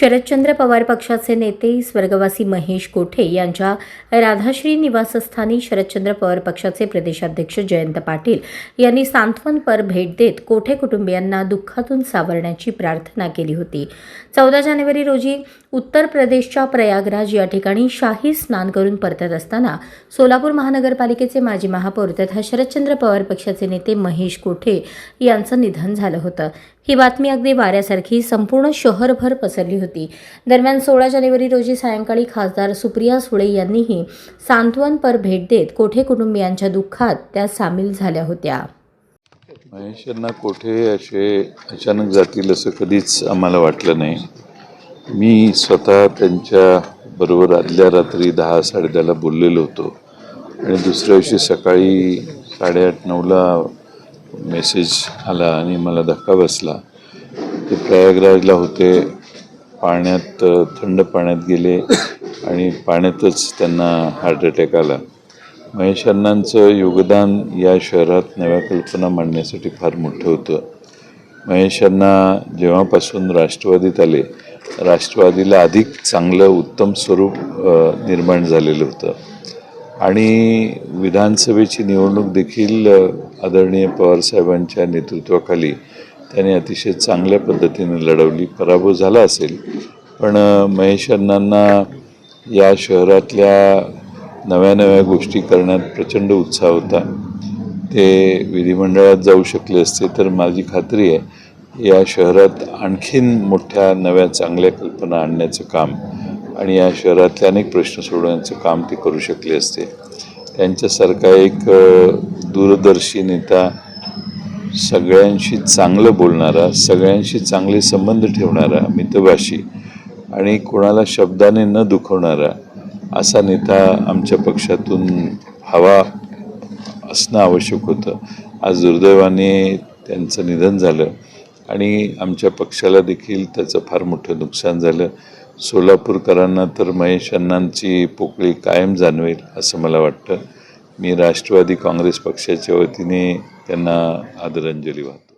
शरदचंद्र पवार पक्षाचे नेते स्वर्गवासी महेश कोठे यांच्या राधाश्री निवासस्थानी शरदचंद्र पवार पक्षाचे प्रदेशाध्यक्ष जयंत पाटील यांनी सांत्वनपर भेट देत कोठे कुटुंबियांना दुःखातून सावरण्याची प्रार्थना केली होती. चौदा जानेवारी रोजी उत्तर प्रदेशच्या प्रयागराज या ठिकाणी शाही स्नान करून परतत असताना सोलापूर महानगरपालिकेचे माजी महापौर तथा शरदचंद्र पवार पक्षाचे नेते महेश कोठे यांचं निधन झालं होतं. ही बातमी अगदी वाऱ्यासारखी संपूर्ण शहरभर पसरली होती. दरम्यान सोळा जानेवारी रोजी सायंकाळी खासदार सुप्रिया सुळे यांनीही सांत्वनपर भेट देत कोठे कुटुंबियांच्या दुःखात त्या सामील झाल्या होत्या. महेश यांना कोठे असे अचानक जातील असं कधीच आम्हाला वाटलं नाही. मी स्वतः त्यांच्या बरोबर आदल्या रात्री दहा साडेदहाला बोललेलो होतो. आणि दुसऱ्या दिवशी सकाळी साडेआठ नऊला मेसेज आला आणि मला धक्का बसला. ते प्रयागराजला होते. पाण्यात थंड पाण्यात गेले आणि पाण्यातच त्यांना हार्ट अटॅक आला. महेश अण्णांचं योगदान या शहरात नव्या कल्पना मांडण्यासाठी फार मोठं होतं. महेश अण्णा जेव्हापासून राष्ट्रवादीत आले राष्ट्रवादीला अधिक चांगलं उत्तम स्वरूप निर्माण झालेलं होतं. आणि विधानसभेची निवडणूक देखील आदरणीय पवारसाहेबांच्या नेतृत्वाखाली त्याने अतिशय चांगल्या पद्धतीने लढवली. पराभव झाला असेल. पण महेश अण्णांना या शहरातल्या नव्या नव्या गोष्टी करण्यात प्रचंड उत्साह होता. ते विधिमंडळात जाऊ शकले असते तर माझी खात्री आहे या शहरात आणखीन मोठ्या नव्या चांगल्या कल्पना आणण्याचं काम आणि या शहरातले अनेक प्रश्न सोडवण्याचं काम ते करू शकले असते. त्यांच्यासारखा एक दूरदर्शी नेता सगळ्यांशी चांगलं बोलणारा सगळ्यांशी चांगले संबंध ठेवणारा मितभाषी आणि कोणाला शब्दाने न दुखवणारा असा नेता आमच्या पक्षातून हवा असणं आवश्यक होतं. आज दुर्दैवाने त्यांचं निधन झालं आणि आमच्या पक्षाला देखील त्याचं फार मोठं नुकसान झालं. सोलापूरकरांना तर महेश अण्णांची पोकळी कायम जाणवेल असं मला वाटतं. मी राष्ट्रवादी काँग्रेस पक्षाच्या वतीने त्यांना आदरांजली वाहतो.